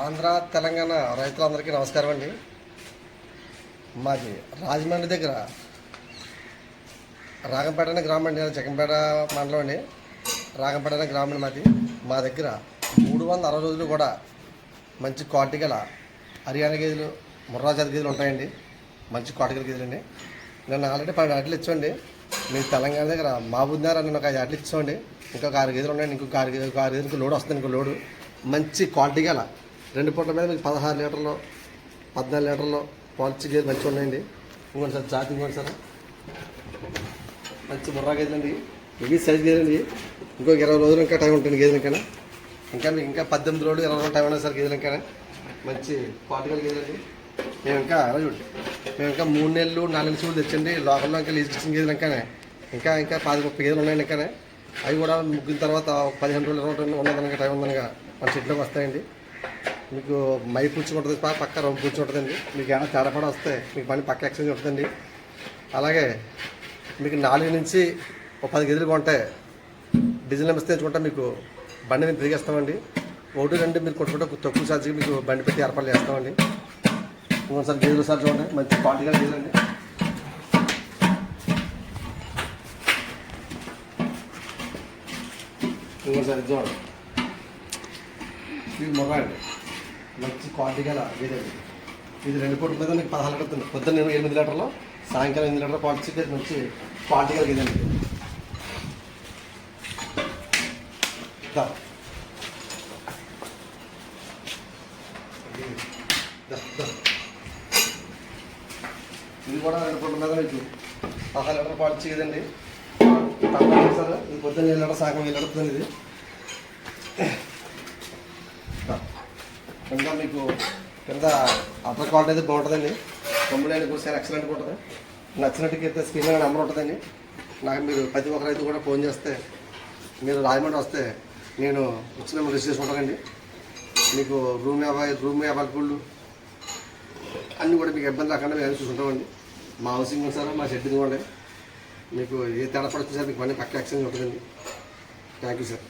ఆంధ్ర తెలంగాణ రైతులందరికీ నమస్కారం అండి. మాది రాజమండ్రి దగ్గర రాగంపేట అనే గ్రామం అండి జగన్పేట మండలం అండి రాగంపేట అనే గ్రామం అండి మాది. మా దగ్గర మూడు వందల అరవై రోజులు కూడా మంచి క్వాలిటీ గల హర్యానా గేదెలు ముర్రా జాతి గేదెలు ఉంటాయండి. మంచి క్వాలిటీ గల గేదెలు అండి నేను ఆల్రెడీ పన్నెండు ఆటలు ఇచ్చామండి. మీ తెలంగాణ దగ్గర మహబూబ్నగర్ అని ఒక ఐదు ఆటలు ఇచ్చామండి. ఇంకొక ఆరు గేదెలు ఉన్నాయండి ఇంకొక ఆరు గేదెలు ఆరు గేదెలకు లోడ్ వస్తుంది ఇంకో లోడు. మంచి క్వాలిటీ గల రెండు పూట్ల మీద మీకు పదహారు లీటర్లు పద్నాలుగు లీటర్లు పాలిచ్చి గేదెలు మంచిగా ఉన్నాయండి. ఇంకోటి సార్ జాతి ఇంకోటి సార్. మంచి బుర్రా గేదెలండి ఇవి సైజ్ గేదెలు అండి. ఇంకొక ఇరవై రోజులు ఇంకా టైం ఉంటుంది గేదెలు ఇంకా ఇంకా మీకు ఇంకా పద్దెనిమిది రోజులు ఇరవై రోజులు టైం ఉన్నాయి సార్ గేదెలు ఇంకా మంచి క్వాలిటీ గల మేము ఇంకా చూడండి. మేము ఇంకా మూడు నెలలు నాలుగు నెలలు తెచ్చండి లోకల్లో ఇంకా లీజ్ ఇచ్చిన గేదెలు ఇంకానే ఇంకా ఇంకా పది ముప్పై గేదెలు ఉన్నాయండి ఇంకానే అవి కూడా ముగ్గిన తర్వాత పదిహేను రోజులు ఇరవై రోజులు ఉన్నదనగా టైం ఉందనగా మన చెట్లోకి వస్తాయండి. మీకు మై పుచ్చి ఉంటుంది పక్క రొమ్ము పుచ్చి ఉంటుందండి మీకు ఏమైనా తేడాపడ వస్తే మీకు మళ్ళీ పక్క ఎక్స్చేంజ్ ఉంటుందండి. అలాగే మీకు నాలుగు నుంచి ఒక పది గదులు కొంటే డీజిల్ నెంబర్స్ తెచ్చుకుంటే మీకు బండి మేము తిరిగేస్తామండి. ఒకటి రెండు మీరు కొట్టుకుంటే తక్కువ ఛార్జీకి మీకు బండి పెట్టి ఏర్పాటు చేస్తామండి. ఇంకొకసారి గేదెలు సార్ చూడండి మంచి క్వాలిటీగా గేదెలండి ఇంకొకసారి ఇది చూడండి. మొబైల్. మంచి క్వాలిటీ గల గేదెండి ఇది రెండు పూట మీద మీకు పదహారు లీటర్ పొద్దున్న ఎనిమిది లీటర్లు సాయంకాలం ఎనిమిది లీటర్లు క్వాలిటీ మంచి క్వాలిటీ గల గేదండి ఇది కూడా రెండు పూట మీద మీకు పదహారు లీటర్ క్వాలిటీ గేదండి సార్ ఇది పొద్దున్న ఏడు లీటర్ సాయంకాలం ఏడు లీటర్ ఇది. కింద మీకు కింద అప్పర్ క్వాలిటీ అయితే బాగుంటుందండి. కొమ్ములైన కూర్చొని ఎక్సలెంట్ ఉంటుంది. నచ్చినట్టుకి అయితే స్క్రీన్ మీద నెంబర్ ఉంటుందండి. నాకు మీరు ప్రతి ఒక్కరైతే కూడా ఫోన్ చేస్తే మీరు రాజమండ్రి వస్తే నేను ఇచ్చిన నెంబర్ రిసీవ్ చేసుకుంటానండి. మీకు రూమ్ అవై రూమ్ అవైలబుల్ అన్నీ కూడా మీకు ఇబ్బంది రాకుండా మేము చూసుకుంటామండి. మా హౌసింగ్ ఉంది సార్ మా షెడ్ కూడా మీకు ఏ తేడా పడుతుంది సార్ మీకు పని పక్క ఎక్స్చేంజ్ ఉంటుందండి. Thank you sir